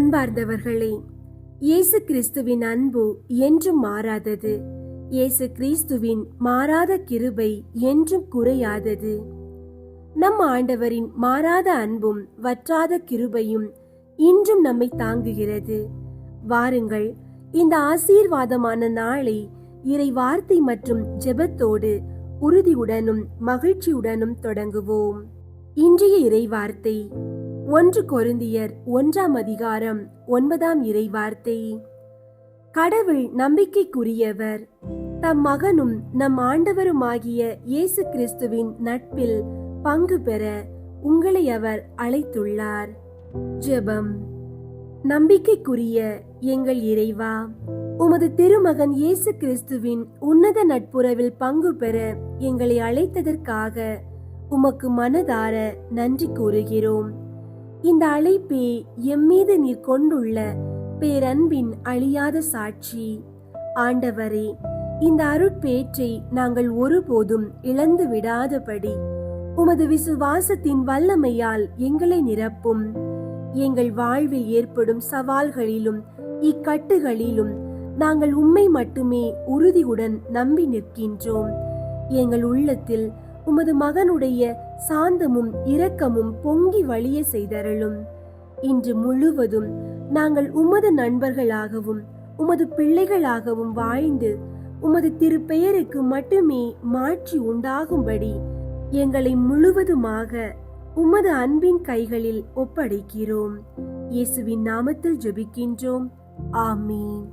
அன்பார்ந்தவர்களே இயேசு கிறிஸ்துவின் அன்பு என்றும் மாறாதது. இயேசு கிறிஸ்துவின் மாறாத கிருபை என்றும் குறையாதது. நம் ஆண்டவரின் மாறாத அன்பும் வற்றாத கிருபையும் இன்றும் நம்மை தாங்குகிறது. வாருங்கள் இந்த ஆசீர்வாதமான நாளை இறை வார்த்தை மற்றும் ஜெபத்தோடு உறுதியுடனும் மகிழ்ச்சியுடனும் தொடங்குவோம். இன்றைய இறை வார்த்தை ஒன்று கொருந்தியர் ஒன்றாம் அதிகாரம் ஒன்பதாம் இறை வார்த்தை கடவுள் நம்பிக்கைக்குரியவர். தம் மகனும் நம் ஆண்டவருமாகிய இயேசு கிறிஸ்துவின் நட்பில் பங்கு பெற உங்களை அவர் அழைத்துள்ளார். ஜெபம். நம்பிக்கைக்குரிய எங்கள் இறைவா உமது திருமகன் இயேசு கிறிஸ்துவின் உன்னத நட்புறவில் பங்கு பெற எங்களை அழைத்ததற்காக உமக்கு மனதார நன்றி கூறுகிறோம். இந்த அழைப்பே எம்மீது நீர் கொண்டுள்ள பேரன்பின் அழியாத சாட்சி. ஆண்டவரே இந்த அருட்பேற்றை நாங்கள் ஒருபோதும் இழந்து விடாதபடி உமது விசுவாசத்தின் வல்லமையால் எங்களை நிரப்பும். எங்கள் வாழ்வில் ஏற்படும் சவால்களிலும் இக்கட்டுகளிலும் நாங்கள் உண்மை மட்டுமே உறுதியுடன் நம்பி நிற்கின்றோம். எங்கள் உள்ளத்தில் உமது மகனுடைய சாந்தமும் இரக்கமும் பொங்கி வழிய செய்தருளும். இன்று முழுவதும் நாங்கள் உமது நண்பர்களாகவும் உமது பிள்ளைகளாகவும் வாழ்ந்து உமது திருப்பெயருக்கு மட்டுமே மாற்றி உண்டாகும்படி எங்களை முழுவதுமாக உமது அன்பின் கைகளில் ஒப்படைக்கிறோம். இயேசுவின் நாமத்தில் ஜெபிக்கின்றோம். ஆமீன்.